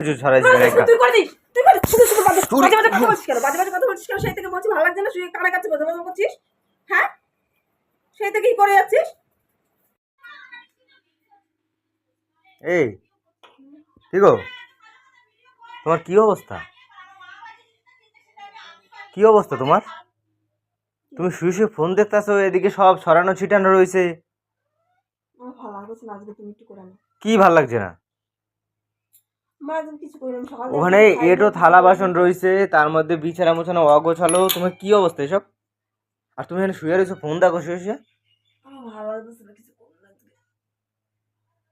কিছু ছড়াইছে তুই করে দিস তুই করে শুধু শুধু বাজে বাজে কথা বলছিস কেন? বাজে বাজে কথা বলছিস কেন? সেই থেকে বলছি ভালো লাগছে না শুয়ে কানে কাছে বাজে বাজে করছিস হ্যাঁ? সেই থেকে কি করে যাচ্ছিস? এই কি গো? তোমার কি অবস্থা? কি অবস্থা তোমার? তুমি শুয়ে শুয়ে ফোন দেখতেছো এদিকে সব ছড়ানো ছিটানো রয়েছে। কি ভালো লাগছে না মা একদম কিছু করে না সকাল ওখানে এটো থালা বাসন রয়েছে তার মধ্যে বিছানা মোছানো অগোছালো তোমার কি অবস্থা এসব? আর তুমি এখানে শুয়ে রয়েছো ফোন দেখো শুয়ে শুয়ে।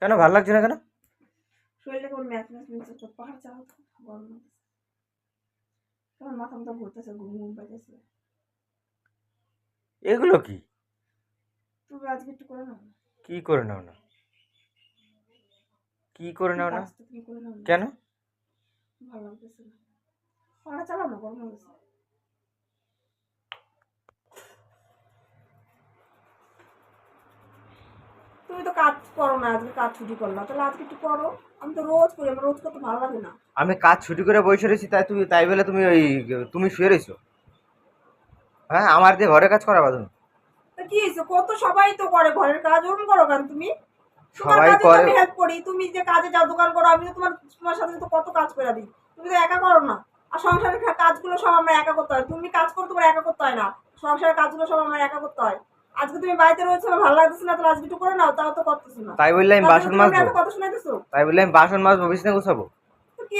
কেন ভালো লাগছে না কেন? এগুলো কি। কি করে নাও না? কি করে নাও না? কেন? তুমি তো কাজ করো না আজকে কাজ ছুটি করলা তাহলে আজকে একটু করো। আমি তো রোজ করি আমার রোজ করতে ভালো লাগে না। আমি কাজ ছুটি করে বসে রয়েছি তাই তুমি তাই বলে তুমি ওই তুমি শুয়ে রয়েছো। হ্যাঁ আমার দিয়ে ঘরে কাজ করাবা তুমি। তা কি হয়েছে? কত সবাই তো করে ঘরের কাজ ওরকম করো কেন তুমি? সবাই করে। আমি হেল্প করি। তুমি যে কাজে যাও দোকান করো আমি তোমার তোমার সাথে তো কত কাজ করে দিই। তুমি তো একা করো না। আর সংসারের কাজগুলো সব আমার একা করতে হয়। তুমি কাজ করতে তোমার একা করতে হয় না। সংসারের কাজগুলো সব আমার একা করতে হয়। আজকে তুমি বাড়িতে রয়েছো ভালো লাগতেছে না তাহলে আজকে একটু করে নাও তাও তো করতেছো না। তাই বললে আমি বাসন মাজবো। কথা শোনাইতেছো? তাই বললে আমি বাসন মাজবো বিছনা গুছাবো। কি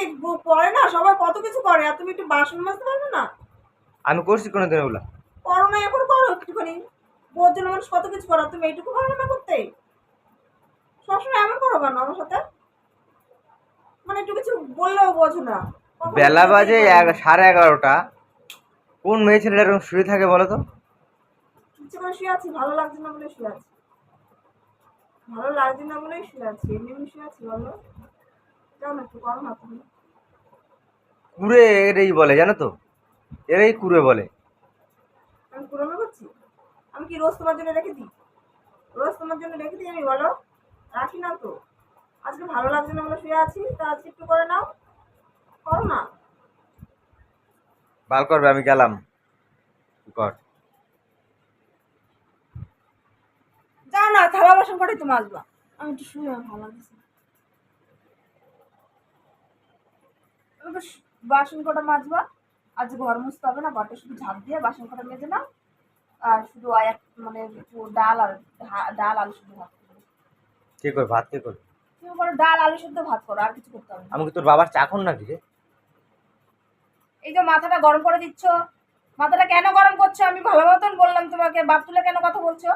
পড়ে না? সবাই কত কিছু করে আর তুমি একটু বাসন মাজতে পারবে না? আমি করছি কোনোদিন ওগুলা। করো না এখন করো একটুখানি। বোর জন্য মানুষ কত কিছু করো তুমি এইটুকু পারবে না করতে? সবসময় এমন করো কেন আমার সাথে? মানে একটু কিছু বললেও বোঝো না। বেলা বাজে সাড়ে এগারোটা। কোন মেয়ে ছেলেটা এরকম শুয়ে থাকে বলো তো? ইচ্ছে করে শুয়ে আছি ভালো লাগছে না বলে শুয়ে আছি। ভালো লাগছে না বলেই শুয়ে আছি এমনি এমনি শুয়ে আছি বলো। যাও না একটু করো না তুমি। কুড়ে এরাই বলে জানো তো? এরাই কুড়ে বলে। আমি পুরনো করছি? আমি কি রোজ তোমার জন্য রেখে দিই? রোজ তোমার জন্য রেখে দিই আমি বলো? রাখি না তো। আজকে ভালো লাগছে না বলে শুয়ে আছি তা আজকে একটু করে নাও। করো না। ভালো করবে আমি গেলাম। কর। যাও না থালা বাসন করে তো মাজবা আমি একটু শুয়ে ভালো লাগছে আমি তো বাসন কটা মাজবা। আজ ঘর মুছতে হবে না ঘরটা শুধু ঝাঁপ দিয়ে বাসন কটা মেজে নাও। আর শুধু এক মানে ডাল আর ডাল আলু শুধু ভাত কে করবে ভাত কে কর? তুমি বলো ডাল আলু শুদ্ধ ভাত করো আর কিছু করতে হবে না। আমি কি তোর বাবার চা চাকর নাকি রে? এই যে মাথাটা গরম করে দিচ্ছ মাথাটা কেন গরম করছ? আমি ভালো মতন বললাম তোমাকে বাপ তুলে কেন কথা বলছো?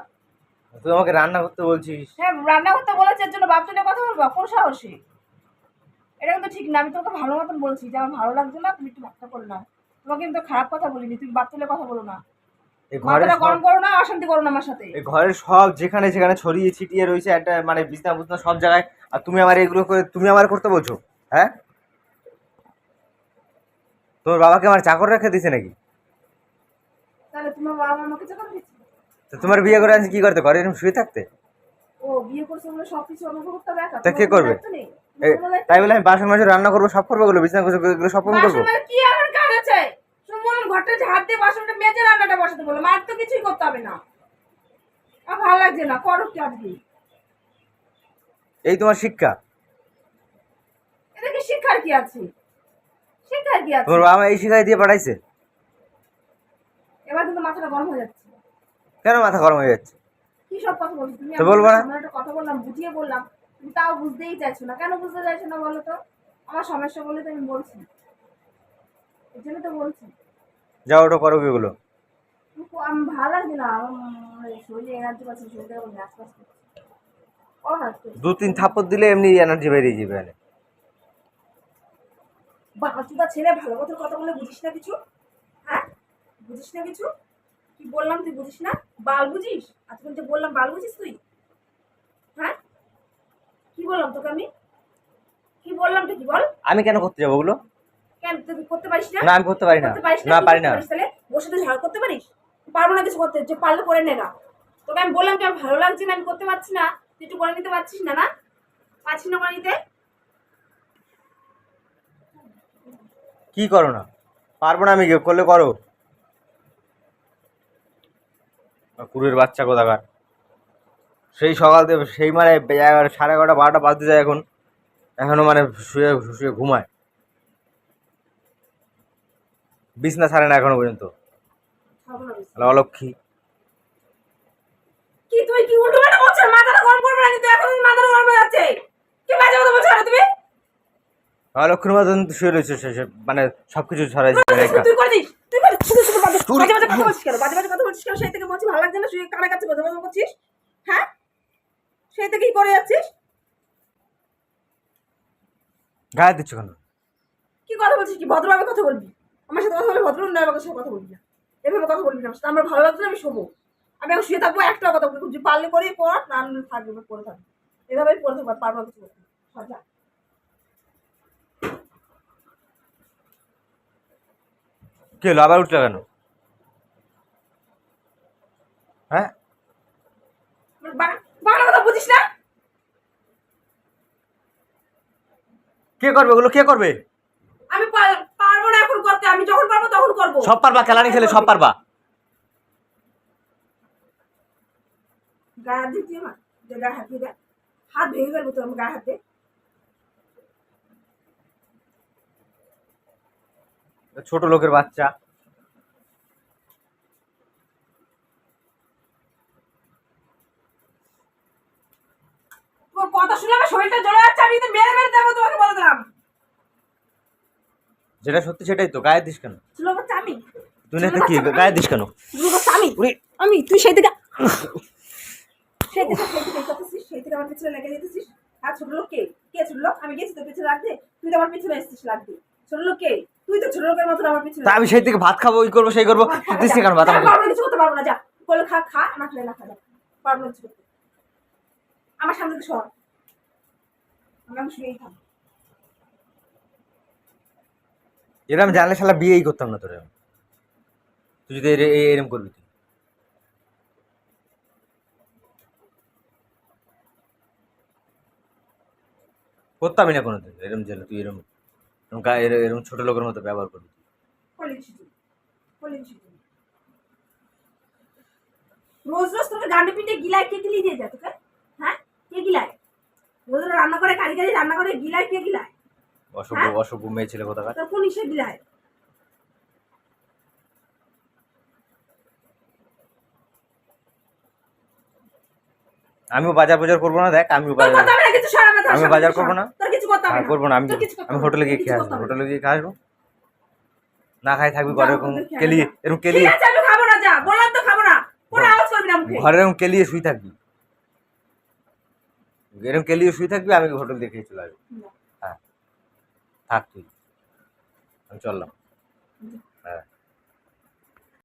তুই আমাকে রান্না করতে বলছিস। হ্যাঁ রান্না করতে বলেছে এর জন্য বাপ তুলে কথা বলব? কোন সাহসী? এটা কিন্তু ঠিক না আমি তোমাকে ভালো মতন বলছি যে আমার ভালো লাগছে না তুমি একটু ভাতটা করে নাও। তোমাকে কিন্তু খারাপ কথা বলিনি তুমি বাপ তুলে কথা বলো না। মাথাটা গরম করো না অশান্তি করো না আমার সাথে। এই ঘরের সব যেখানে যেখানে ছড়িয়ে ছিটিয়ে রয়েছে একটা মানে বিছনা বুছনা সব জায়গায় আর তুমি আমার এগুলো করে তুমি আমার করতে বলছো হ্যাঁ? তোমার বাবাকে আমার চাকর রেখে দিছে নাকি? তাহলে তোমার বাবা আমাকে চাকর দিচ্ছে তো তোমার বিয়ে করে আনছি কি করতে ঘরে এরকম শুয়ে থাকতে? ও বিয়ে করছে বলে সব কিছু অনুভব করতে হবে একা তা কে করবে? তাই বলে আমি বাসন মাসে রান্না করব সব করব এগুলো বিছনা গুছো এগুলো সব করব? কি আমার কাজ আছে? শুধু বলুন ঘরটা হাত দিয়ে বাসনটা মেজে রান্নাটা বসাতে বললাম আর তো কিছুই করতে হবে না। ভালো লাগছে না করো কি আজকে? এই তোমার শিক্ষা? এটা কি শিক্ষার কি আছে? শিক্ষার কি আছে? তোমার বাবা এই শিখাই দিয়ে পাঠাইছে? এবার কিন্তু মাথাটা গরম হয়ে যাচ্ছে। কেন মাথা গরম হয়ে যাচ্ছে? কি সব কথা বলছো তুমি? তো বলব না? আমার একটা কথা বললাম বুঝিয়ে বললাম তুমি তাও বুঝতেই চাইছো না। কেন বুঝতে চাইছো না বলো তো? আমার সমস্যা বলে তো আমি বলছি। এর জন্য তো বলছি। যাও ওটা করো এগুলো দু তিন থাপ্পড় দিলে এমনি এনার্জি বেরিয়ে যাবে বাঁচুদা ছেলে ভালো কথা কথা বলে বুঝিস না কিছু? হ্যাঁ? বুঝিস না কিছু? কি বললাম তুই বুঝিস না? বাল বুঝিস? বললাম বাল বুঝিস তুই? হ্যাঁ? কি বললাম তোকে আমি? কি বললাম তুই কি বল? আমি কেন করতে যাব ওগুলো? তুই করতে পারিস না। না আমি করতে পারি না। না পারি না। তাহলে? বসে তো ঝাড় করতে পারিস? পারব না কিছু করতে যে পারলে করে নে না। তোকে আমি বললাম যে আমার ভালো লাগছে না আমি করতে পারছি না। তুই একটু করে নিতে পারছিস না না? পারছিস না করে নিতে? কি করো না? পারব না আমি করলে করো? কুড়ের বাচ্চা কোথাকার? সেই সকাল থেকে সেই মানে সাড়ে এগারোটা বারোটা বাজতে যায় এখন। এখনও মানে শুয়ে শুয়ে ঘুমায়। বিছনা ছাড়ে না এখনও পর্যন্ত? অলক্ষী। কি তুমি কি উল্টো পাল্টা বলছো মাথাটা গরম করবে না কিন্তু এখন মাথাটা গরম হয়ে যাচ্ছে। কি বাজে কথা বলছো না তুমি? অলক্ষীর মতন শুয়ে রয়েছে মানে সবকিছু ছড়াই তুই করে দিস। তুই করে দিস। শুধু শুধু বাজে চুরি। বাজে বাজে কথা বলছিস কেন? বাজে বাজে কথা বলছিস কেন? সেই থেকে ভালো লাগছে না? শুয়ে কানে কাছে বাজে বাজে করছিস হ্যাঁ? সেই থেকে কি করে যাচ্ছিস? গায়ে দিচ্ছ কেন? কি কথা বলছিস? কি ভদ্রভাবে কথা বলবি? আমার সাথে কথা বলে ভদ্র নয় আমার সাথে কথা বলবি না। এভাবে কথা বলবি না আমার সাথে। আমার ভালো লাগছে না আমি শোবো। আমি এখন শুয়ে থাকব একটা কথা বলব যে পারলে করে পড় না থাকবে পড়ে থাকবে। এভাবেই পড়ে থাকব পারব না কিছু করতে। কি হলো আবার উঠলে কেন? হ্যাঁ? বা- বাংলা কথা বুঝিস না? কে করবে ওগুলো কে করবে? আমি পার- পারব না এখন করতে আমি যখন পারব তখন করব। সব পারবা খেলানি খেলে সব পারবা। গায়ে হাত হাত দিয়ে হাত ভেঙে তো আমার হাতে ছোট লোকের বাচ্চা তোমার কথা শুনে আমার শরীরটা জ্বলে যাচ্ছে আমি কিন্তু মেরে মেরে দেবো তোমাকে বলে দিলাম যেটা সত্যি সেটাই তো গায়ে দিস কেন? আমি। তুই না কি গায়ে দিস কেন? আমি। আমি তুই সেই থেকে সেই থেকে সেই থেকে করতেছিস সেই থেকে আমার পিছনে লেগে যেতেছিস। আর ছোট লোক কে? কে ছোট লোক? আমি গেছি তোর পিছনে তুই তো আমার পিছনে এসেছিস লাগতে। ছোট লোক কে? তুই তো ছোট লোকের মতন আমার পিছনে আমি সেই থেকে ভাত খাব ওই করব সেই করব। দিস কেন ভাত কিছু করতে পারব না যা। বলে খা খা না খেলে না খা যা। পারব না কিছু করতে। আমার সামনে থেকে সর আমি আমি শুয়েই থাকব এরকম জানলে শালা বিয়েই করতাম না তোরে। তুই যদি এরে- এরম করবি তুই। করতামই না কোনোদিন, এরম জেলে তুই এরম এরম এরম ছোট লোকের মতো ব্যবহার করবি তুই। রোজ রোজ তোকে গান্ডে পিঠে গিলায় কে গিলিয়ে দিয়ে যায় তোকে? হ্যাঁ? কে গিলায়? রোজ রান্না করে কারি কারি রান্না করে গিলায় কে গিলায়? অসভ্য হ্যাঁ? অসভ্য মেয়ে ছেলে কোথাকার? তোর কোন হিসেবে গিলায় আমিও বাজার বাজার করব না দেখ আমিও বাজার আমি বাজার সর। করব না? হ্যাঁ না। করব না আমি আমি হোটেলে গিয়ে খেয়ে আসব হোটেলে গিয়ে খেয়ে আসব? না খাই থাকবি ঘরে এরকম কেলিয়ে। এরকম কেলিয়ে আমি খাব না যা বললাম তো খাব না। কোনো আওয়াজ করবি না মুখে। ঘরে এরকম কেলিয়ে শুই থাকবি। এরকম কেলিয়ে শুই থাকবি আমি হোটেল দিয়ে খেয়ে চলে আসব। হ্যাঁ থাক তুই আমি চললাম।